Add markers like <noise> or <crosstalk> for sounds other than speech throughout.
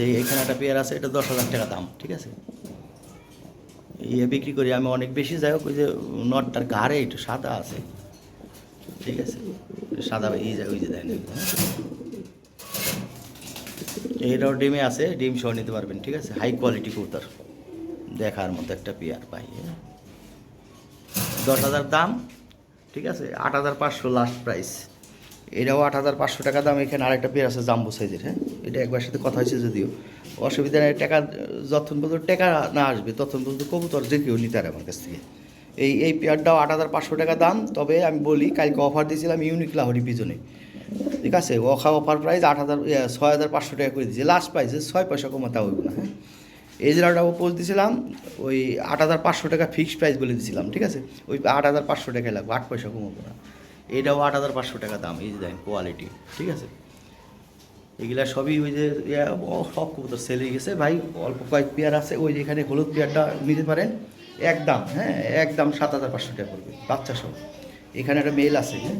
যে এখানে একটা পেয়ার আছে, এটা দশ হাজার টাকা দাম, ঠিক আছে? ইয়ে বিক্রি করি, আমি অনেক বেশি, যাই হোক, ওই যে নটটার ঘাড়ে একটু সাদা আছে, ঠিক আছে? সাদা, এই যায় ওই যে দেয় এইটাও ডিমে আছে, ডিম সহ নিতে পারবেন, ঠিক আছে? হাই কোয়ালিটি কবুতর, দেখার মতো একটা পেয়ার পাই হ্যাঁ। দশ হাজার দাম, ঠিক আছে? আট হাজার পাঁচশো লাস্ট প্রাইস এটাও আট হাজার পাঁচশো টাকা দাম, এখানে আরেকটা পেয়ার আছে জাম্বো সাইজের হ্যাঁ? এটা একবার সাথে কথা হয়েছে যদিও। অসুবিধা নেই, টাকা, যতক্ষণ পর্যন্ত টাকা না আসবে, ততক্ষণ পর্যন্ত কবুতর যে কেউ নিতে আমার কাছ থেকে। এই এই পেয়ারটাও আট হাজার পাঁচশো টাকা দাম, তবে আমি বলি, কালকে অফার দিয়েছিলাম ইউনিক লাহরি পিজনে ঠিক আছে? অখা অফার প্রাইস আট হাজার ছয় হাজার পাঁচশো টাকা করে দিয়েছি। লাস্ট প্রাইসে ছয় পয়সা কমাতে হইব না হ্যাঁ? এই জেলাটাও দিয়েছিলাম, ওই আট হাজার পাঁচশো টাকা ফিক্সড প্রাইস বলে দিয়েছিলাম, ঠিক আছে? ওই আট হাজার পাঁচশো টাকায় লাগবে, আট পয়সা কমাবো না। এটাও আট হাজার পাঁচশো টাকা দাম, এই যে দেখেন কোয়ালিটি ঠিক আছে? এগুলা সবই ওই যে সব কবুতর সেল হয়ে গেছে। ভাই, অল্প কয়েক পেয়ার আছে, ওই যে এখানে হলুদ পেয়ারটা নিতে পারেন একদম হ্যাঁ একদম সাত হাজার পাঁচশো টাকা পড়বে, বাচ্চা সব এখানে একটা মেল আছে হ্যাঁ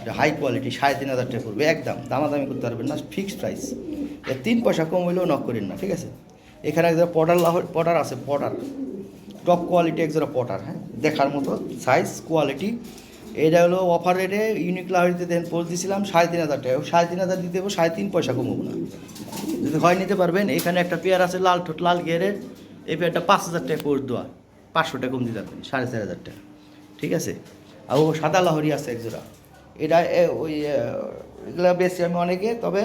এটা হাই কোয়ালিটি সাড়ে তিন হাজার টাকা পড়বে একদম দামাদামি করতে পারবেন না ফিক্সড প্রাইস এর তিন পয়সা কম হইলেও নক করেন না, ঠিক আছে? এখানে একজোড়া পটার পটার আছে পটার টপ কোয়ালিটি একজোড়া পটার হ্যাঁ দেখার মতো সাইজ কোয়ালিটি এটা হলো অফার রেটে ইউনিক লাহরিতে দেন পোস্ট দিয়েছিলাম সাড়ে তিন হাজার টাকা। সাড়ে তিন হাজার দিতে দেবো, সাড়ে তিন পয়সা কমবো না। যদি হয় নিতে পারবেন, এখানে একটা পেয়ার আছে লাল ঠোঁট, লাল গিয়ারের এই পেয়ারটা পাঁচ হাজার টাকা করে দেওয়া। পাঁচশো টাকা কম দিতে পারবেন, সাড়ে চার হাজার টাকা। ঠিক আছে? আর ও সাদা লাহরি আছে একজোড়া এটা ওই এগুলো বেশি আমি অনেকে, তবে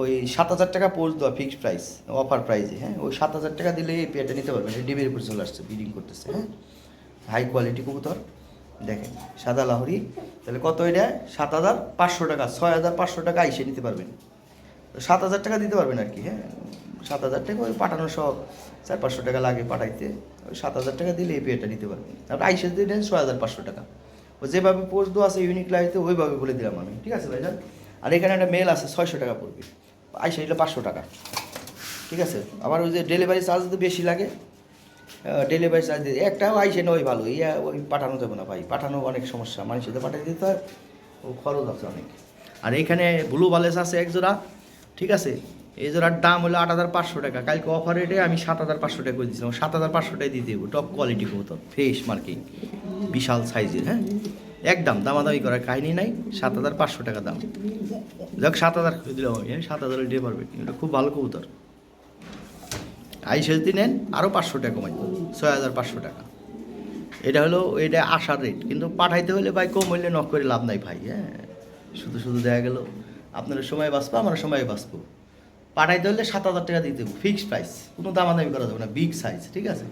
ওই সাত হাজার টাকা পোস্ট দেওয়া ফিক্সড প্রাইস অফার প্রাইসে হ্যাঁ? ওই সাত হাজার টাকা দিলে এই পেয়ারটা নিতে পারবেন। ডিমের উপর চলে আসছে বিডিং করতেছে হ্যাঁ? হাই কোয়ালিটি কবুতর। দেখেন, সাদা লাহরি, তাহলে কত এটা? সাত হাজার পাঁচশো টাকা, ছয় হাজার পাঁচশো টাকা আইসে নিতে পারবেন। সাত হাজার টাকা দিতে পারবেন আর কি হ্যাঁ? সাত হাজার টাকা ওই পাঠানো সব চার পাঁচশো টাকা লাগে পাঠাইতে, ওই সাত হাজার টাকা দিলে এই পেয়ারটা নিতে পারবেন। তারপর আইসে দিলেন ছয় হাজার পাঁচশো টাকা। ও যেভাবে পোস্ট দেওয়া আছে ইউনিক লাইতে ওইভাবে বলে দিলাম আমি, ঠিক আছে ভাইজান? আর এখানে একটা মেল আছে, ছয়শো টাকা পড়বে। আইসে নিলে পাঁচশো টাকা, ঠিক আছে? আবার ওই যে ডেলিভারি চার্জ তো বেশি লাগে ডেলিভারি চার্জ দিয়ে একটাও আইসে নয় ভালো ইয়া ওই পাঠানো যাবে না ভাই। পাঠানো অনেক সমস্যা। মানুষের তো পাঠিয়ে দিতে হয়। ও খরচ আছে অনেক। আর এখানে ব্লু বালেস আছে এক জোড়া ঠিক আছে? এই জোড়ার দাম হলো আট হাজার পাঁচশো টাকা। কালকে অফার রেটে আমি সাত হাজার পাঁচশো টাকা করে দিয়েছিলাম। সাত হাজার পাঁচশো টাকা দিয়ে দেবো। টপ কোয়ালিটি কবুতর। ফ্রেশ মার্কিং বিশাল সাইজের হ্যাঁ? একদম দামাদামি করার কাহিনী নাই। সাত হাজার পাঁচশো টাকা দাম। যাক সাত হাজার দিলাম আমি হ্যাঁ, সাত হাজার দিয়ে পারবে। এটা খুব ভালো কবুতর। আইসেল নেন আরও পাঁচশো টাকা কমাই ছয় হাজার পাঁচশো টাকা। এটা হলো, এটা আসার রেট কিন্তু পাঠাইতে হলে ভাই কম হইলে নক করে লাভ নাই ভাই হ্যাঁ। শুধু শুধু দেখা গেল, আপনার সময় বাঁচবো, আমার সময় বাঁচবো। পাঠাইতে হলে সাত হাজার টাকা দিতে দেবো ফিক্সড প্রাইস কোনো দামাদামি করা যাবে না বিগ সাইজ ঠিক আছে?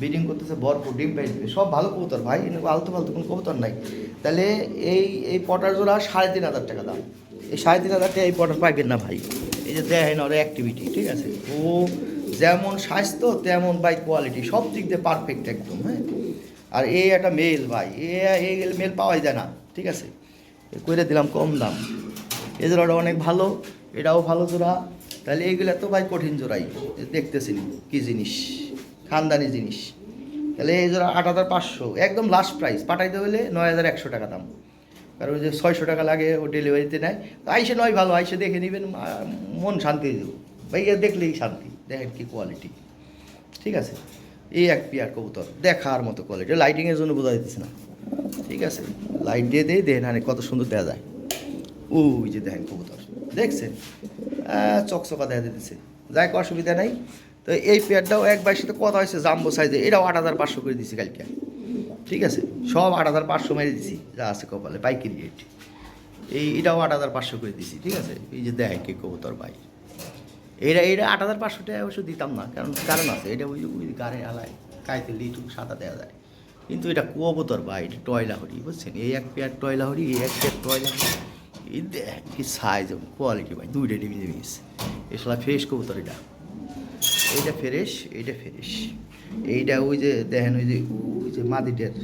বিডিং করতেছে ভরপুর, ডিম পাই সব ভালো কবুতর ভাই আলতু ফালতু কোনো কবুতর নাই। তাহলে এই এই পটার জোড়া সাড়ে তিন হাজার টাকা দাম। এই সাড়ে তিন হাজার টাকা এই পটার পাইবেন না ভাই। এই যে দেখেন ওর অ্যাক্টিভিটি ঠিক আছে? ও যেমন স্বাস্থ্য, তেমন বাই কোয়ালিটি সব দিক দিয়ে পারফেক্ট একদম হ্যাঁ? আর এই একটা মেল ভাই। এ এই মেল পাওয়াই যায় না, ঠিক আছে? এ করে দিলাম কম দাম। এ জোড়াটা অনেক ভালো, এটাও ভালো জোড়া। তাহলে এইগুলো তো ভাই কঠিন জোড়াই, এ দেখতেছি কি জিনিস? খানদানি জিনিস। তাহলে এই জোড়া আট হাজার পাঁচশো, একদম লাস্ট প্রাইস পাঠাইতে হলে নয় হাজার একশো টাকা দাম। কারণ ওই যে ছয়শো টাকা লাগে, ও ডেলিভারিতে নেয়। আইসে নয় ভালো, আইসে দেখে নেবেন মন শান্তি দেবো ভাইয়া দেখলেই শান্তি। দেখেন কি কোয়ালিটি ঠিক আছে? এই এক পিয়ার কবুতর, দেখার মতো কোয়ালিটি লাইটিংয়ের জন্য বোঝা যাইতেছে না। ঠিক আছে? লাইট দিয়ে দিয়ে দেখেন হানে কত সুন্দর দেওয়া যায়। ওই যে দেখেন কবুতর। দেখছেন? চকচকা দেখা দিতেছে যাই অসুবিধা নাই। তো এই পেয়ারটাও এক বাইর সাথে কথা হয়েছে জাম্বো সাইজে এটাও আট হাজার পাঁচশো করে দিছি কালকে। ঠিক আছে? সব আট হাজার পাঁচশো মেরে দিছি, যা আছে কপালে, পাইকারি রেট এই, এটাও আট হাজার পাঁচশো করে দিছি। ঠিক আছে? এই যে দেখেন কি কবুতর ভাই। এটা এটা আট হাজার পাঁচশো টাকা অবশ্য দিতাম না, কারণ কারণ আছে, এটা ওই ওই গাড়ি আলায় কাইতে লিটু সাদা দেওয়া যায়। কিন্তু এটা কবুতর বা এটা টয়লা হরি বুঝছেন? এই এক পেয়ার টয়লা হরি এই এক পেয়ার টয়লা হরি এই দেখ কি সাইজ কোয়ালিটি ভাই, দুইটা ডিমি ডিমিস এসলা ফ্রেশ কবুতর এটা। এইটা ফ্রেশ এইটা ফ্রেশ এইটা ওই যে দেখেন, ওই যে ওই যে মাদিটার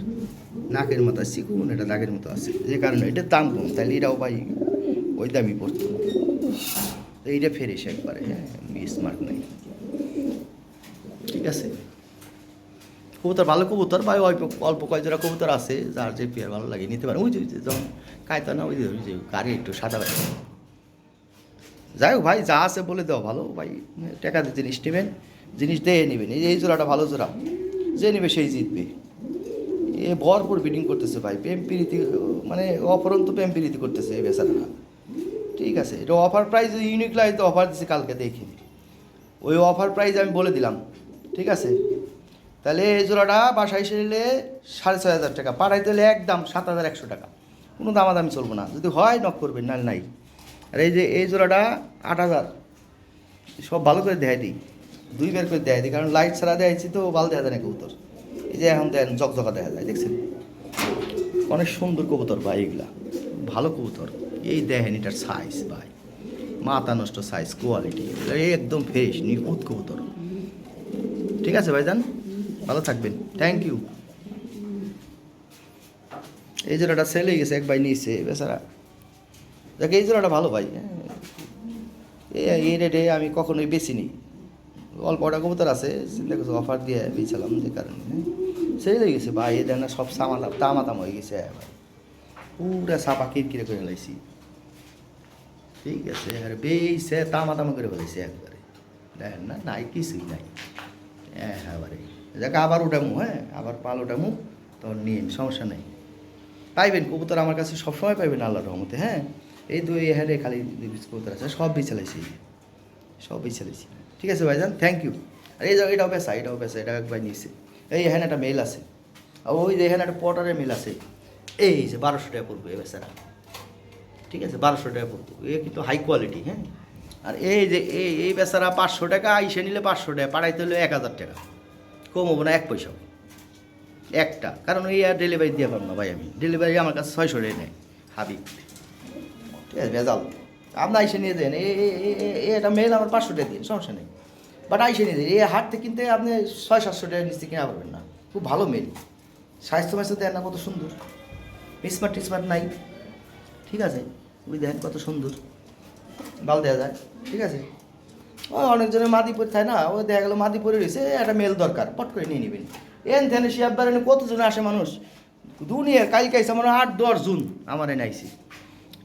নাকের মতো চিকুন এটা নাকের মতো আছে, যে কারণে এটার দাম কম তাহলে এটাও ভাই ওই দামই পড়তো। তো এইটা ফেরিস একবারে হ্যাঁ স্মার্ট নাই। ঠিক আছে? কবুতর ভালো কবুতর, বা অল্প অল্প কয়েকজোড়া কবুতর আছে, যার যে পেয়ার ভালো লাগে, নিতে পারে। ওই যে যখন কায়তা না ওই যে ওই যে গাড়ি একটু সাদা লাগে যাই হোক ভাই, যা আছে বলে দাও, ভালো ভাই, টাকা দিয়ে জিনিস নেবেন, জিনিস দিয়ে নেবেন। এই জোড়াটা ভালো জোড়া, যে নেবে সেই জিতবে। এ ভরপুর বিডিং করতেছে ভাই, প্রেম প্রীতি মানে অপরন্ত প্রেম প্রীতি করতেছে এই বেচারাটা। ঠিক আছে, এটা offer price unique light offer দিচ্ছে কালকে দেখি ওই অফার প্রাইস আমি বলে দিলাম, ঠিক আছে? তাহলে এই জোড়াটা বাসায় এসে নিলে সাড়ে ছয় হাজার টাকা, পাঠাইতে হলে একদম সাত হাজার একশো টাকা। কোনো দামাদামি চলবো না, যদি হয় নক করবেন না নাই। আর এই যে এই জোড়াটা আট হাজার, সব ভালো করে দেখাই দিই, দুই বের করে দেখাই দিই, কারণ লাইট ছাড়া দেখাইছি তো ভালো দেখা যায় না কবুতর। এই যে এখন দেন জকজকা দেখা যায়, দেখছেন? অনেক সুন্দর কবুতর ভাই এগুলা, ভালো কবুতর। এই দেখেন এটার সাইজ ভাই। মাথা নষ্ট সাইজ কোয়ালিটি একদম ফ্রেশ নিখুঁত কবুতর। ঠিক আছে ভাইজান? ভালো থাকবেন। থ্যাংক ইউ এই জোড়াটা সেল হয়ে গেছে, এক ভাই নিয়েছে বেচারা। দেখ, এই জোড়াটা ভালো ভাই। এই রেটে আমি কখনোই বেশি নিই অল্প কটা কবুতর আছে, চিন্তা করছে অফার দিয়ে বেচালাম যে কারণে। সেল হয়ে গেছে ভাই, এই দেখেন সব সামা তামাতাম হয়ে গেছে, ভাই। পুরা সাপা কিরকিরে করে ফেলাইছি ঠিক আছে, আর বেইছে তামা তামা করে ফেলাইছি একবারে। দেখেন না, নাই কিছুই নাই। হ্যাঁ এবারে যাকে, আবার উঠামু হ্যাঁ আবার পাল উঠামু তখন নিন সমস্যা নেই। পাইবেন, কবুতর আমার কাছে সবসময় পাইবেন আল্লাহর রহমতে হ্যাঁ? এই দুই হ্যাঁ খালি কবুতর আছে, সব বিছালাইছি সব বিছালাইছি ঠিক আছে, ভাইজান থ্যাংক ইউ আর এই এটাও পেশা এটাও পেশা এটা একবার নিয়েছে। এই এখানে একটা মেল আছে। আর ওই যে, এখানে একটা পটারের মেল আছে। এই যে, বারোশো টাকা পড়বে এ বেচারা। ঠিক আছে, বারোশো টাকা পড়ব এ কিন্তু হাই কোয়ালিটি হ্যাঁ? আর এই যে, এই এই বেচারা পাঁচশো টাকা, আইসে নিলে পাঁচশো টাকা পাঠাইতে হলে এক হাজার টাকা। কম হব না, এক পয়সাও একটা। কারণ এই আর ডেলিভারি দিয়ে পারব না ভাই আমি। ডেলিভারি আমার কাছে ছয়শো টাকা নেয়, হাবিব। ঠিক আছে, ভেজাল। আপনি আইসে নিয়ে দেন এটা মেল আমার পাঁচশো টাকা দিন, সমস্যা নেই। বাট আইসে নিয়ে দেন এই হাট থেকে কিনতে আপনি ছয়, সাতশো টাকা নিচে কিনা পারবেন না। খুব ভালো মেল স্বাস্থ্য মাস্য দেন না, কত সুন্দর। স্মার্ট টিসমার্ট নাই। ঠিক আছে? ওই দেখেন কত সুন্দর। বাল দেওয়া যায়, ঠিক আছে? ও, অনেকজনের মাদি পরে থাকে না, ও দেখা গেলো মাদি পরে রয়েছে, একটা মেল দরকার, পট করে নিয়ে নেবেন। এন থেনে শিয়াববার এনে কতজন আসে মানুষ? দুনিয়ার কালকে আইসে আমার আট, দশ জুন আমার এনে আইসি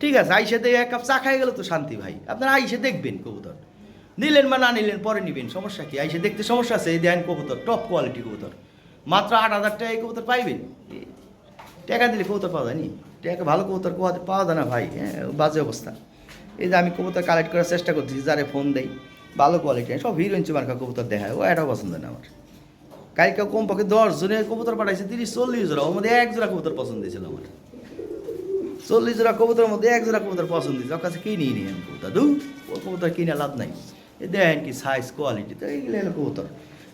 ঠিক আছে, আইসে দিয়ে এক কাপ চা খাই গেলে তো শান্তি ভাই। আপনারা আইসে দেখবেন কবুতর। নিলেন বা না নিলেন, পরে নিবেন, সমস্যা কি? আইসে দেখতে সমস্যা আছে, এই দেন কবুতর টপ কোয়ালিটি কবুতর। মাত্র আট হাজার টাকা এই কবুতর পাইবেন? টাকা দিলে কবুতর পাওয়া যায়নি টাকা ভালো কবুতর পাওয়া- পাওয়া যায় না ভাই হ্যাঁ বাজে অবস্থা। এই যে আমি কবুতর কালেক্ট করার চেষ্টা করতেছি যারে ফোন দেই, ভালো কোয়ালিটি সব হিরো ইঞ্চি মার্কা কবুতর দেখায়, ও এটাও পছন্দ না আমার। কালকে কমপক্ষে দশ জনের কবুতর পাঠাইছে, তিরিশ, চল্লিশ জোড়া, ওর মধ্যে এক জোড়া কবুতর পছন্দ হয়েছিল আমার। চল্লিশ জোড়া কবুতরের মধ্যে এক জোড়া কবুতর পছন্দ হয়েছে, ওর কাছে কিনিয়ে নিই আমি কবুতর। দু ও কবুতর কিনে লাভ নাই। দেখেন কি সাইজ কোয়ালিটি তো এইগুলো কবুতর।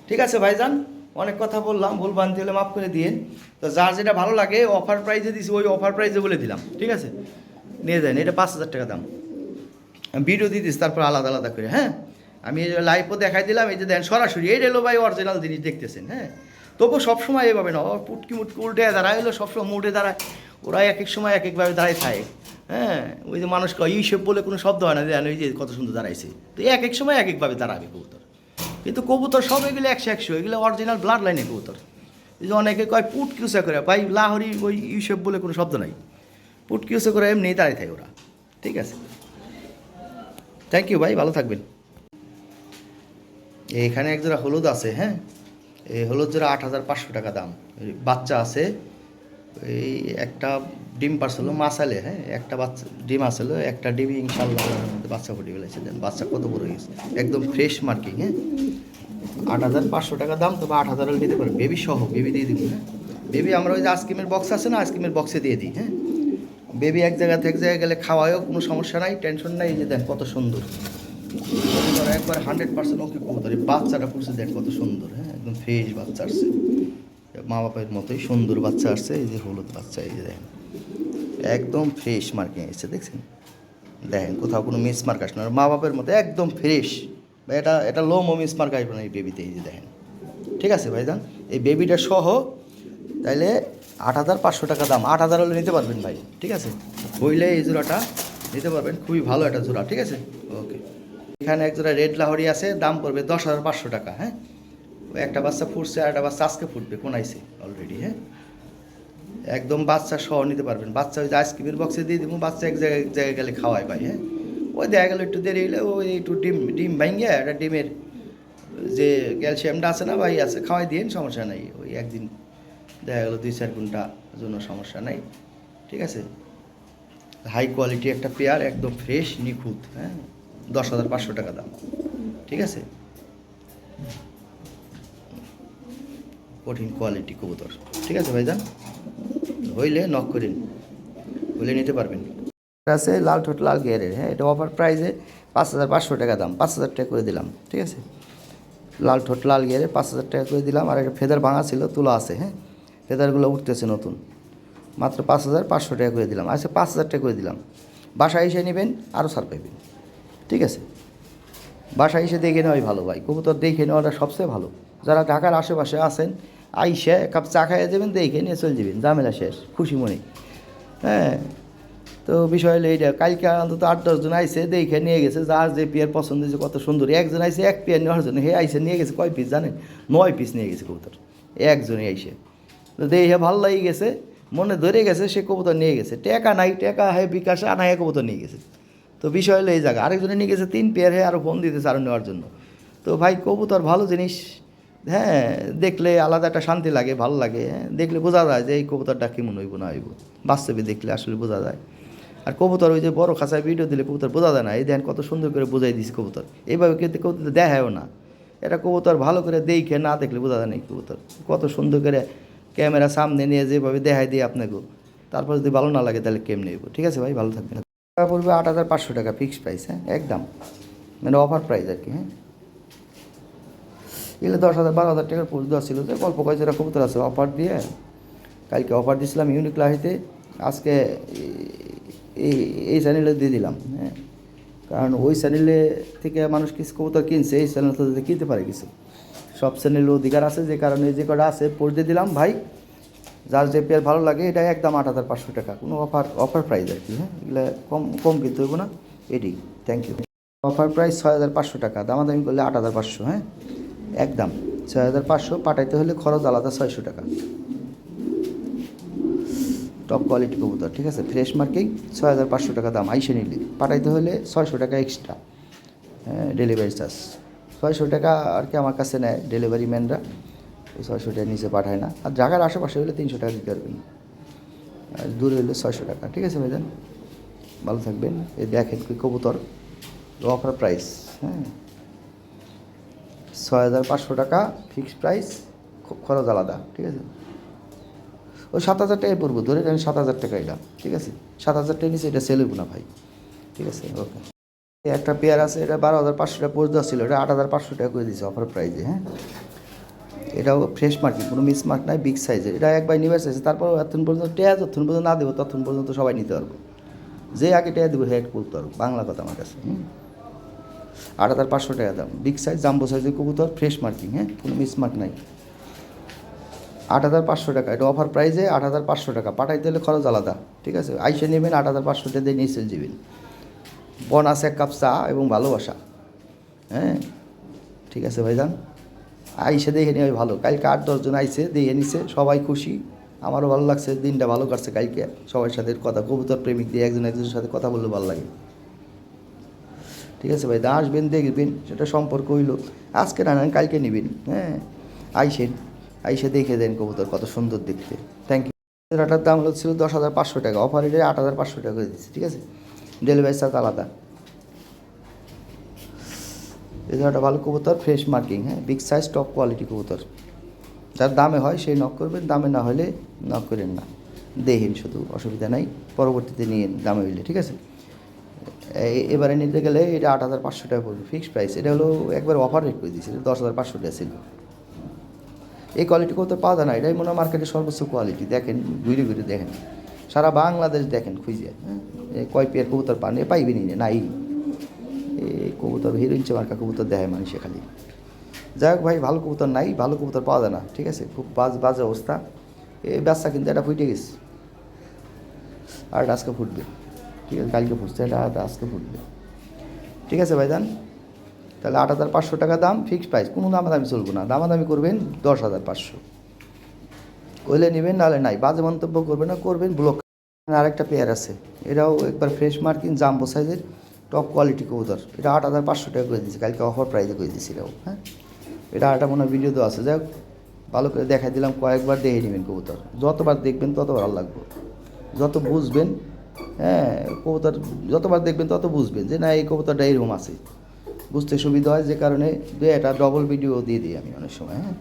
ঠিক আছে ভাইজান অনেক কথা বললাম, ভুল বানতে হলে মাফ করে দিন তো যার যেটা ভালো লাগে অফার প্রাইজে দিছি, ওই অফার প্রাইজে বলে দিলাম, ঠিক আছে? নিয়ে যান এটা পাঁচ হাজার টাকা দাম। ভিডিও দিয়ে দিস তারপর আলাদা আলাদা করে হ্যাঁ? আমি লাইভও দেখাই দিলাম, এই যে দেন সরাসরি, এই রেলো ভাই অরিজিনাল জিনিস দেখতেছেন হ্যাঁ? তবু সবসময় এভাবে না ও পুটকি মুটকি উল্টে দাঁড়ায়, হলো সবসময় মুটে দাঁড়ায় ওরা এক এক সময় এক একভাবে দাঁড়ায় থাকে হ্যাঁ? ওই যে মানুষ কয় ইসব বলে কোনো শব্দ হয় না, দেন ওই যে কত সুন্দর দাঁড়াইছে, তো এক এক সময় এক একভাবে দাঁড়াবে কবুতর। কিন্তু কবুতর সব এগুলো একশো একশো, এগুলো অরিজিনাল ব্লাড লাইনে কবুতর। এই যে অনেকে কয় পুট কিউসে করে, ভাই লাহরি ওই ইসব বলে কোনো শব্দ নাই। পুট কিউসে করে এমনি দাঁড়িয়ে থাকে ওরা, ঠিক আছে? থ্যাংক ইউ ভাই, ভালো থাকবেন। এখানে এক জোড়া হলুদ আছে হ্যাঁ? এই হলুদ জোড়া আট হাজার পাঁচশো টাকা দাম। বাচ্চা আছে এই একটা ডিম পারছিল মাসালে হ্যাঁ? একটা বাচ্চা, ডিম আসলো একটা ডিম ইনশাল্লাহ বাচ্চা ফুটে ফেলেছে। দেন বাচ্চা কত বড় হয়েছে? একদম ফ্রেশ মার্কিং হ্যাঁ? আট হাজার পাঁচশো টাকা দাম, তবে আট হাজার দিতে পারে বেবি সহ বেবি দিয়ে দিব হ্যাঁ? বেবি আমরা ওই যে আইসক্রিমের বক্স আছে না আইসক্রিমের বক্সে দিয়ে দিই হ্যাঁ? বেবি এক জায়গা থেকে এক জায়গায় গেলে খাওয়ায়ও কোনো সমস্যা নাই টেনশন নাই যে দেন কত সুন্দর। একবার হান্ড্রেড পার্সেন্ট ওকে কবুতর বাচ্চাটা পুষে দেখ কত সুন্দর হ্যাঁ? একদম ফ্রেশ বাচ্চা আসছে। মা বাপের মতোই সুন্দর বাচ্চা আসছে, এই যে হলুদ বাচ্চা, এই যে দেখেন। একদম ফ্রেশ মার্কিং এসেছে, দেখছেন? দেখেন, কোথাও কোনো মিস মার্ক আসে না। মা বাপের মতো একদম ফ্রেশ বা এটা এটা লোমও মিস মার্ক আসবে না এই বেবিতে এই যে দেখেন। ঠিক আছে, ভাইজান? এই বেবিটা সহ, তাইলে আট হাজার পাঁচশো টাকা দাম। আট হাজার হলে নিতে পারবেন ভাই, ঠিক আছে? হইলে এই জোড়াটা নিতে পারবেন, খুবই ভালো একটা জোড়া, ঠিক আছে? ওকে। এখানে এক জোড়া রেড লাহরি আছে, দাম পড়বে দশ হাজার পাঁচশো টাকা হ্যাঁ? একটা বাচ্চা ফুটছে আর একটা বাচ্চা আজকে ফুটবে কোনাইছে অলরেডি হ্যাঁ? একদম বাচ্চা সহ নিতে পারবেন। বাচ্চা ওই যে আইসক্রিমের বক্সে দিয়ে দিব, বাচ্চা এক জায়গায় এক জায়গায় গেলে খাওয়ায় ভাই হ্যাঁ? ওই দেখা গেলো একটু দেরি হলে ওই একটু ডিম ডিম ভাঙ্গে একটা ডিমের যে ক্যালসিয়ামটা আছে না ভাই, আছে, খাওয়াই দিন সমস্যা নাই। ওই একদিন দেখা গেলো দুই চার ঘণ্টা জন্য সমস্যা নাই, ঠিক আছে? হাই কোয়ালিটি একটা পেয়ার, একদম ফ্রেশ নিখুঁত হ্যাঁ? দশ হাজার পাঁচশো টাকা দাম, ঠিক আছে? কঠিন কোয়ালিটি কবুতর। ঠিক আছে ভাইজান? হইলে নক করিন হইলে নিতে পারবেন। আছে লাল ঠোঁট, লাল গিয়ারের হ্যাঁ এটা অফার প্রাইসে পাঁচ হাজার পাঁচশো টাকা দাম, পাঁচ হাজার টাকা করে দিলাম। ঠিক আছে? লাল ঠোঁট, লাল গিয়ারে পাঁচ হাজার টাকা করে দিলাম। আর একটা ফেদার ভাঙা ছিল, তুলা আছে হ্যাঁ? ফেদারগুলো উঠতেছে নতুন। মাত্র পাঁচ হাজার পাঁচশো টাকা করে দিলাম। আচ্ছা পাঁচ হাজার টাকা করে দিলাম। বাসায় এসে নেবেন আরও ছাড় পাইবেন। ঠিক আছে? বাসায় এসে দেখে নেওয়াই ভালো ভাই। কবুতর দেখে নেওয়াটা সবচেয়ে ভালো। যারা ঢাকার আশেপাশে আছেন, আইসে কাপ চা খাইয়ে যাবেন, দেখে নিয়ে চলে যাবেন। ঝামেলা শেষ, খুশি মনে। হ্যাঁ তো বিষয় হলো এইটা, কালকে অন্তত আট দশজন আইসে দেখে নিয়ে গেছে, যার যে পেয়ার পছন্দ হয়েছে কত সুন্দর। একজন আইসে এক পেয়ার নেওয়ার জন্য, হে আইসে নিয়ে গেছে কয় পিস জানেন? নয় পিস নিয়ে গেছে কবুতর। একজনই আইসে। তো দেখে ভালো লাগে গেছে, মনে ধরে গেছে সে কবুতর নিয়ে গেছে। টাকা নাই, টাকা হয় বিকাশে আনা হয় কবুতর নিয়ে গেছে। তো বিষয় হলো এই জায়গা, আরেকজনে নিয়ে গেছে, তিন পেয়ার হয়ে আরও ফোন দিতেছে আরও নেওয়ার জন্য। তো ভাই, কবুতর ভালো জিনিস হ্যাঁ দেখলে আলাদা একটা শান্তি লাগে, ভালো লাগে। দেখলে বোঝা যায় যে এই কবুতরটা কেমন হইব, না হইব। বাস্তবে দেখলে আসলে বোঝা যায়। আর কবুতর ওই যে বড় খাঁচায় ভিডিও দিলে কবুতর বোঝা যায় না, এই দেন কত সুন্দর করে বোঝাই দিস কবুতর। এইভাবে কিন্তু কবুতর দেখায়ও না। এটা কবুতর ভালো করে দেখে না দেখলে বোঝা যায় না এই কবুতর। কত সুন্দর করে ক্যামেরা সামনে নিয়ে যেভাবে দেখাই দিই আপনাকে। তারপর যদি ভালো না লাগে তাহলে কেমনে নেব ঠিক আছে ভাই, ভালো থাকবেন। পড়বে আট হাজার পাঁচশো টাকা ফিক্সড প্রাইস হ্যাঁ একদম। মানে অফার প্রাইস আর কি হ্যাঁ। এগুলো দশ হাজার, বারো হাজার টাকার পুরো দেওয়া ছিল যে গল্প কয়েকটা কবুতর আছে অফার দিয়ে কালকে অফার দিয়েছিলাম ইউনিক লাহিতে, আজকে এই এই চ্যানেলে দিয়ে দিলাম হ্যাঁ। কারণ ওই চ্যানেলে থেকে মানুষ কিছু কবুতর কিনছে, এই চ্যানেল তো কিনতে পারে কিছু। সব চ্যানেলের অধিকার আছে, যে কারণে যে কটা আছে পড়ে দিলাম, ভাই, যার যে পেয়ার ভালো লাগে এটা একদম আট হাজার পাঁচশো টাকা। কোনো অফার অফার প্রাইস আর কি হ্যাঁ। এগুলো কম কম কিনতে হইব না এটি থ্যাংক ইউ অফার প্রাইস ছয় হাজার পাঁচশো টাকা, দামাদামি করলে আট হাজার পাঁচশো হ্যাঁ। একদম ছয় হাজার পাঁচশো পাঠাইতে হলে খরচ আলাদা ছয়শো টাকা। টপ কোয়ালিটি কবুতর, ঠিক আছে? ফ্রেশ মার্কিং ছয় হাজার পাঁচশো টাকা দাম। আইসে নিলে। পাঠাইতে হলে ছয়শো টাকা এক্সট্রা ডেলিভারি চার্জ ছয়শো টাকা আর কি আমার কাছে নেয় ডেলিভারি ম্যানরা ওই ছয়শো টাকা নিচে পাঠায় না। আর জায়গার আশেপাশে হলে তিনশো টাকা দিতে পারবেন। আর দূরে হলে ছয়শো টাকা। ঠিক আছে ভাইজান? ভালো থাকবেন। এই দেখেন কবুতর। অফার প্রাইস হ্যাঁ। ছয় হাজার পাঁচশো টাকা ফিক্সড প্রাইস খরচ আলাদা, ঠিক আছে? ওই সাত হাজার টাকায় পড়ব, ধরে আমি সাত হাজার টাকা এটা, ঠিক আছে? সাত হাজার টাকা নিচে এটা সেল হইব না ভাই, ঠিক আছে? ওকে একটা পেয়ার আছে, এটা বারো হাজার পাঁচশো টাকা পড়ে দেওয়া ছিল, এটা আট হাজার পাঁচশো টাকা করে দিয়েছে অফার প্রাইজে হ্যাঁ? এটাও ফ্রেশ মার্কেট কোনো মিস মার্ক নাই বিগ সাইজের এটা একবার নিবে চাইছে, তারপর এতক্ষণ পর্যন্ত টেয়া যতক্ষণ পর্যন্ত না দেবো ততক্ষণ পর্যন্ত সবাই নিতে পারব। যে আগে টেয়া দেবো হেড করতে পারব বাংলা কথা আমার কাছে, হুম? আট হাজার পাঁচশো টাকা দাম। বিগ সাইজ জাম্বো সাইজের কবুতর ফ্রেশ মার্কিং হ্যাঁ? কোনো মিস মার্ক নাই। আট হাজার পাঁচশো টাকা। এটা অফার প্রাইসে আট হাজার পাঁচশো টাকা। পাঠাইতে হলে খরচ আলাদা, ঠিক আছে? আইসে নেবেন, আট হাজার পাঁচশো টাকা দিয়ে নিয়ে যাবেন বন আছে এক কাপ চা এবং ভালোবাসা হ্যাঁ? ঠিক আছে ভাইজান? আইসে দেখে নিয়ে ভালো। কালকে আট দশজন আইসে, দেখে নিছে, সবাই খুশি। আমারও ভালো লাগছে, দিনটা ভালো কাটছে কালকে। সবার সাথে কথা, কবুতর প্রেমিক দিয়ে একজন একজনের সাথে কথা বললে ভালো লাগে। ঠিক আছে ভাই দা আসবেন দেখবেন সেটা সম্পর্ক হইল। আজকে না নেন কালকে নেবেন হ্যাঁ? আইসেন, আইসে দেখে দেন কবুতর কত সুন্দর দেখতে। থ্যাংক ইউ এটার দাম হলো ছিল দশ হাজার পাঁচশো টাকা অফার এটা আট হাজার পাঁচশো টাকা করে দিচ্ছি, ঠিক আছে? ডেলিভারি চার্জ আলাদা। এটা ভালো কবুতর ফ্রেশ মার্কিং হ্যাঁ? বিগ সাইজ টপ কোয়ালিটি কবুতর। যার দামে হয়, সেই নক করবেন, দামে না হলে নক করেন না। দেখেন, শুধু অসুবিধা নাই, পরবর্তীতে নিয়ে দামে হইলে, ঠিক আছে? এই- এবারে নিতে গেলে এটা আট হাজার পাঁচশো টাকা পড়বে ফিক্সড প্রাইস এটা হলো একবার অফার রেট করে দিয়েছিল দশ হাজার পাঁচশো টাকা ছিল এই কোয়ালিটি কত পাওয়া যায় না, এটাই মনে হয় মার্কেটের সর্বোচ্চ কোয়ালিটি দেখেন, ঘুরে ঘুরে দেখেন। সারা বাংলাদেশ দেখেন, খুঁজে। হ্যাঁ? কয় পেয়ার কবুতর পান? এ পাইবেনি নাই। এই কবুতর হিরোইন মার্কা কবুতর দেখায় মানুষে খালি। যাই হোক ভাই, ভালো কবুতর নাই, ভালো কবুতর পাওয়া যায় না, ঠিক আছে? খুব বাজ বাজে অবস্থা। এই ব্যবসা কিন্তু এটা ফুটে গেছে। আর আজকে ফুটবে। ঠিক আছে? কালকে ফুটছে, এটা আজকে ফুটবে। ঠিক আছে ভাইজান? তাহলে আট হাজার পাঁচশো টাকা দাম ফিক্সড প্রাইস কোনো দামাদামি চলবো না। দামাদামি করবেন দশ হাজার পাঁচশো। কইলে নেবেন, নাহলে নাই। বাজে মন্তব্য করবেন না, করবেন ব্লক আরেকটা পেয়ার আছে। এটাও একবার ফ্রেশ মার্কিং জাম্বো সাইজের টপ কোয়ালিটি কবুতর। এটা আট হাজার পাঁচশো টাকা করে দিয়েছি। কালকে অফার প্রাইসে করে দিয়েছিলাম হ্যাঁ? এটা একটা মনে ভিডিও দেওয়া আছে। যাই ভালো করে দেখাই দিলাম। কয়েকবার দেখে নেবেন কবুতর। যতবার দেখবেন, ততবার ভালো লাগবে। যত বুঝবেন হ্যাঁ কবুতর যতবার দেখবেন তত বুঝবেন যে না, এই কবুতরটা এইরকম আছে। বুঝতে সুবিধা হয় যে কারণে দু একটা ডবল ভিডিও দিয়ে দিই আমি অনেক সময় হ্যাঁ?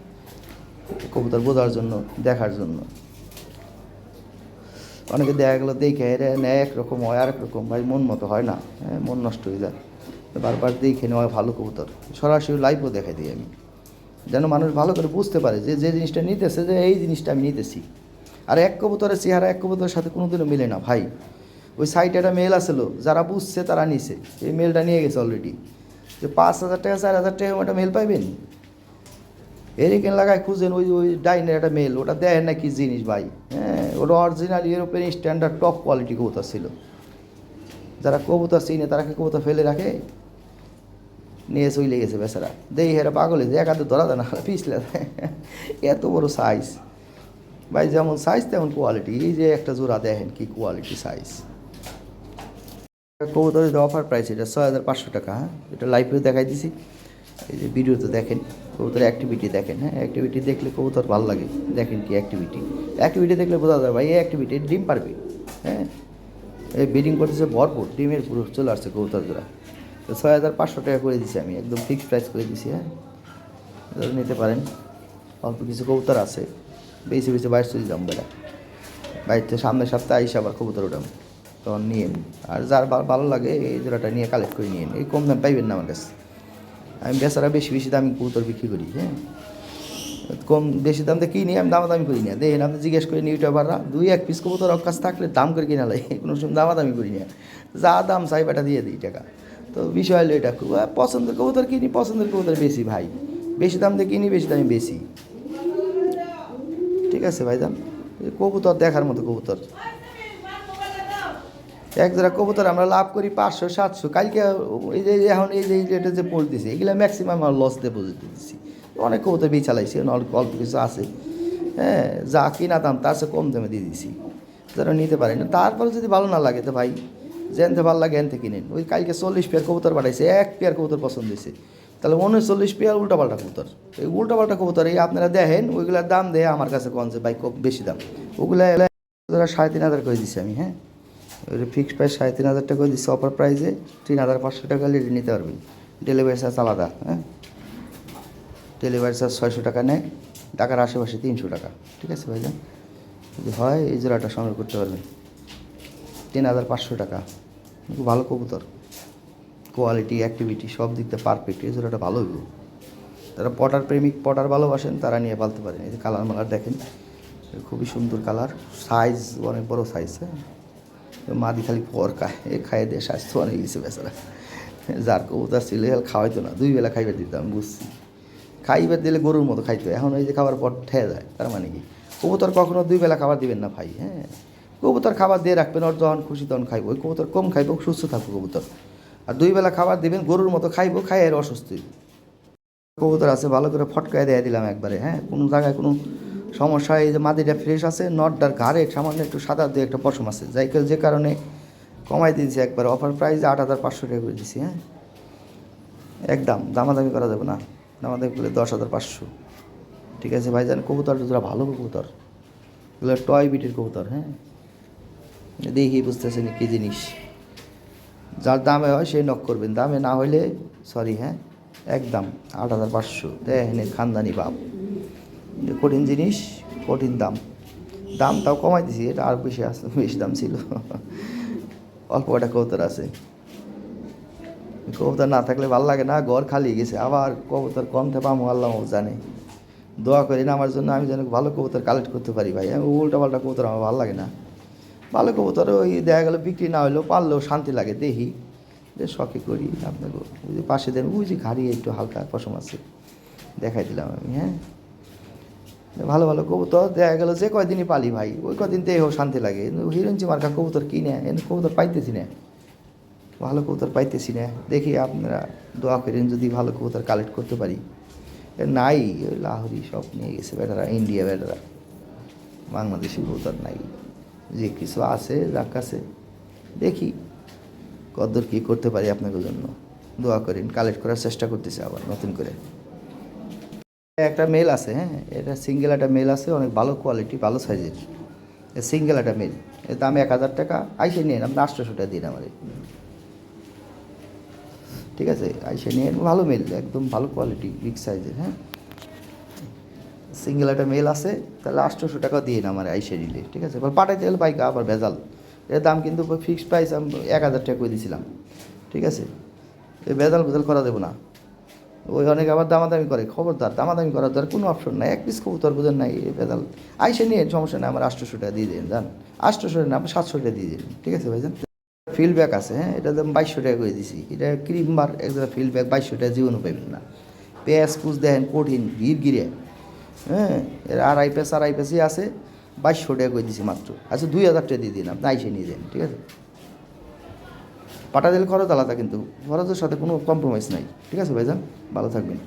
কবুতর বোঝার জন্য, দেখার জন্য। অনেকে দেখা গেলো দেখে এরা নেয় একরকম হয়, আরেক রকম ভাই মন মতো হয় না হ্যাঁ মন নষ্ট হয়ে যায়। বারবার দেখে নেওয়া ভালো কবুতর। সরাসরি লাইভও দেখাই দিই আমি। যেন মানুষ ভালো করে বুঝতে পারে যে যে জিনিসটা নিতেছে, যে এই জিনিসটা আমি নিতেছি। আর এক কবুতরের চেহারা, এক কবুতরের সাথে কোনোদিনও মিলে না, ভাই। ওই সাইটে একটা মেল আসলো, যারা বুঝছে তারা নিছে। এই মেলটা নিয়ে গেছে অলরেডি যে পাঁচ হাজার টাকা, চার হাজার টাকা একটা মেল পাইবেন? এরিকেন লাগায় খুঁজেন, ওই ওই ডাইনের একটা মেল ওটা দেয় না কি জিনিস ভাই? হ্যাঁ ওটা original European standard top quality কবুতর ছিল। যারা কবুতর চিনে, তারা কি কবুতর ফেলে রাখে? নিয়ে চলে গেছে বেচারা। দেই হেরা পাগল হয়েছে, এক হাতে ধরা দেয় না পিছলে। এত বড় সাইজ ভাই, যেমন সাইজ তেমন কোয়ালিটি এই যে একটা জোড়া দেখেন কি কোয়ালিটি সাইজ কবুতরের অফার প্রাইস এটা ছয় হাজার পাঁচশো টাকা হ্যাঁ? এটা লাইভেও দেখাই দিছি। এই যে ভিডিওতে দেখেন, কবুতরের অ্যাক্টিভিটি দেখেন হ্যাঁ? অ্যাক্টিভিটি দেখলে কবুতর ভালো লাগে। দেখেন কি অ্যাক্টিভিটি অ্যাক্টিভিটি দেখলে বোঝা যায়, ভাই, এই অ্যাক্টিভিটি ডিম পারবে হ্যাঁ? এই ব্রিডিং করতেছে ভরপুর, ডিমের পুরো চলে আসছে কবুতর জোড়া তো ছয় হাজার পাঁচশো টাকা করে দিছি আমি, একদম ফিক্সড প্রাইস করে দিছি হ্যাঁ? নিতে পারেন, অল্প কিছু কবুতর আছে, বেশি বেশি বাইশ চলে যাম বেলা বাড়িতে সামনের সপ্তাহে আইসা আবার কবুতর উঠাম তখন নিয়ে আর যার ভালো লাগে, এই জোড়াটা নিয়ে কালেক্ট করে নিয়ে এই কম দাম পাইবেন না আমার কাছে। আমি বেচারা বেশি বেশি দামি কবুতর বিক্রি করি হ্যাঁ? কম বেশি দাম দিয়ে কিনি, আমি দামাদামি করি না। দেখেন আপনি জিজ্ঞেস করে ইউটিউবাররা, দুই এক পিস কবুতর কাছে থাকলে দাম করে কিনা লাগে? <laughs> কোনো সময় দামাদামি করি না। যা দাম চাই বেটা দিয়ে দিই টাকা। তো বিষয় হলো এটা খুব পছন্দের কবুতর কিনি, পছন্দের কবুতর বেশি ভাই। বেশি দাম দিয়ে কিনি, বেশি দামি বেশি। ঠিক আছে ভাইজান? এই কবুতর দেখার মতো কবুতর। এক জোড়া কবুতর আমরা লাভ করি পাঁচশো, সাতশো। কালকে, এই যে এখন এই যে রেটে যে পড়তেছে এগুলো ম্যাক্সিমাম আমার লস ডিপোজিট দিচ্ছি অনেক কবুতর বেয়ে চালাইছি অল্প অল্প কিছু আছে। হ্যাঁ যা কিনা দাম, তার চেয়ে কম দামে দিয়ে দিছি। যারা নিতে পারে না, তারপরে যদি ভালো না লাগে তো ভাই, যেনতে ভালো লাগে এনতে কিনেন ওই কালকে চল্লিশ পেয়ার কবুতর পাঠাইছে এক পেয়ার কবুতর পছন্দ হয়েছে। তাহলে উনচল্লিশ পেয়ার উল্টাপাল্টা কবুতর। এই উল্টাপাল্টা কবুতর এই আপনারা দেখেন, ওইগুলোর দাম দেয় আমার কাছে কম যে, ভাই, খুব বেশি দাম। ওগুলো সাড়ে তিন হাজার করে দিচ্ছি আমি হ্যাঁ। ফিক্সড প্রাইস সাড়ে তিন হাজার টাকা দিচ্ছি অফার প্রাইসে তিন হাজার পাঁচশো টাকা লিটার নিতে পারবেন ডেলিভারি চার্জ আলাদা হ্যাঁ? ডেলিভারি চার্জ ছয়শো টাকা নেয়, ঢাকার আশেপাশে তিনশো টাকা, ঠিক আছে ভাইজান? যদি হয়, এই জোড়াটা সংগ্রহ করতে পারবেন তিন হাজার পাঁচশো টাকা, ভালো কবুতর। কোয়ালিটি অ্যাক্টিভিটি সব দিক দিয়ে পারফেক্ট এই জোড়াটা ভালো হইব। তারা পটার প্রেমিক পটার ভালোবাসেন, তারা নিয়ে পালতে পারেন। এই যে কালার মালার দেখেন, খুবই সুন্দর কালার সাইজ অনেক বড় সাইজ হ্যাঁ? মাদি খালি পর খায়, এ খাইয়ে দিয়ে স্বাস্থ্য অনেক গেছে বেচারা। যার কবুতর ছিল খাওয়াইতো না, দুই বেলা খাইবার দিতাম বুঝছি। খাইবার দিলে গরুর মতো খাইতো, এখন ওই যে খাবার পর ঠেয়ে যায়, তার মানে কি? কবুতর কখনো দুই বেলা খাবার দিবেন না ভাই হ্যাঁ? কবুতর খাবার দিয়ে রাখবেন, ওর যখন খুশি তখন খাইবো, ওই কবুতর কম খাইবো, সুস্থ থাকব কবুতর। আর দুই বেলা খাবার দিবেন, গরুর মতো খাইবো খাই আর অসুস্থ কবুতর আছে, ভালো করে ফটকায় দিয়ে দিলাম একবারে হ্যাঁ? কোনো জায়গায় কোনো সমস্যা এই যে মাদিটা ফ্রেশ আছে নটটার ঘাড়ে সামান্য একটু সাদা দিয়ে একটা পশম আছে। যাই যে কারণে কমাই দিয়েছি একবার। অফার প্রাইস আট হাজার পাঁচশো টাকা করে দিয়েছি হ্যাঁ? একদম, দামাদামি করা যাবে না। দামাদামি করলে দশ হাজার পাঁচশো। ঠিক আছে ভাই ভাইজান, কবুতর দুটো ভালো কবুতর। এগুলো টয় বিটের কবুতর হ্যাঁ? দেখি বুঝতেছেন কী জিনিস। যার দামে হয় সেই নক করবেন। দামে না হইলে সরি হ্যাঁ? একদম, আট হাজার পাঁচশো। দেখেন খানদানি বাপ। কঠিন জিনিস, কঠিন দাম। দাম তাও কমাই দিছি এটা আর বেশি আসে, বেশি দাম ছিল। অল্প একটা কবুতর আছে। কবুতর না থাকলে ভালো লাগে না, ঘর খালি গেছে। আবার কবুতর কম থেকে পামো আল্লাহ জানে। দোয়া করি না আমার জন্য, আমি যেন ভালো কবুতর কালেক্ট করতে পারি ভাই। আমি উল্টা পাল্টা কবুতর আমার ভালো লাগে না। ভালো কবুতর ওই দেখা গেলো বিক্রি না হলেও পারলেও শান্তি লাগে, দেখি। যে শখে করি, আপনাকে পাশে দেন, ওই যে ঘাড়ি একটু হালকা পশম আছে। দেখাই দিলাম আমি হ্যাঁ? ভালো ভালো কবুতর। দেখা গেলো যে কয়দিনই পালি ভাই, ওই কদিন দেহ শান্তি লাগে। হিরঞ্চি মার্কা কবুতর কিনে এনে কবুতর পাইতেছি না। ভালো কবুতর পাইতেছি না। দেখি আপনারা দোয়া করেন যদি ভালো কবুতর কালেক্ট করতে পারি। নাই, ওই লাহোরি সব নিয়ে গেছে বেটারা ইন্ডিয়া বেটারা। বাংলাদেশি কবুতর নাই। যে কিছু আছে যার কাছে দেখি কদ্দূর কী করতে পারি আপনাদের জন্য। দোয়া করেন কালেক্ট করার চেষ্টা করতেছে আবার, নতুন করে। একটা মেল আছে হ্যাঁ? এটা সিঙ্গেল একটা মেল আছে, অনেক ভালো কোয়ালিটি ভালো সাইজের সিঙ্গেল একটা মেল এর দাম এক হাজার টাকা। আইসে নিয়ে আপনি আটশোশো টাকা দিন আমার ঠিক আছে? আইসে নিয়ে ভালো মেল একদম ভালো কোয়ালিটি বিগ সাইজের হ্যাঁ? সিঙ্গেল একটা মেল আছে, তাহলে আটশোশো টাকা দিয়ে আমার আইসে নিলে। ঠিক আছে? এবার পাঠাইতে গেলে বাইকা আবার ভেজাল। এর দাম কিন্তু ফিক্সড প্রাইস আমি এক হাজার টাকা করে দিয়েছিলাম ঠিক আছে? এই ভেজাল ভেজাল করা দেবো না। ওই অনেক আবার দামাদামি করে, খবরদার, দামাদামি করার দরকার কোনো অপশন নাই। এক পিস কবুতর বোঝেন নাই ভেজাল। আইসে নিয়ে, সমস্যা নেই, আমার আটশোশো টাকা দিয়ে দিন, জান। আটশোশো না আপনি সাতশো টাকা দিয়ে দিন। ঠিক আছে ভাইজান? ফিল্ডব্যাক আছে হ্যাঁ? এটা দাম বাইশশো টাকা করে দিছি। এটা ক্রিম বার একটা ফিল্ডব্যাক বাইশশো টাকা জীবনও পাইবেন না। পেঁয়াজ পুষ দেখেন, কঠিন, গির গিরে। হ্যাঁ? এর আড়াই পেস আড়াই পেসই আছে, বাইশশো টাকা করে দিছি মাত্র। আচ্ছা দুই হাজার টাকা দিয়ে দিন, আপনি আইসে নিয়ে যান, ঠিক আছে? পাটা দিলে খরচ আলাদা কিন্তু খরচের সাথে কোনো কম্প্রোমাইজ নাই। ঠিক আছে ভাইজান? ভালো থাকবেন।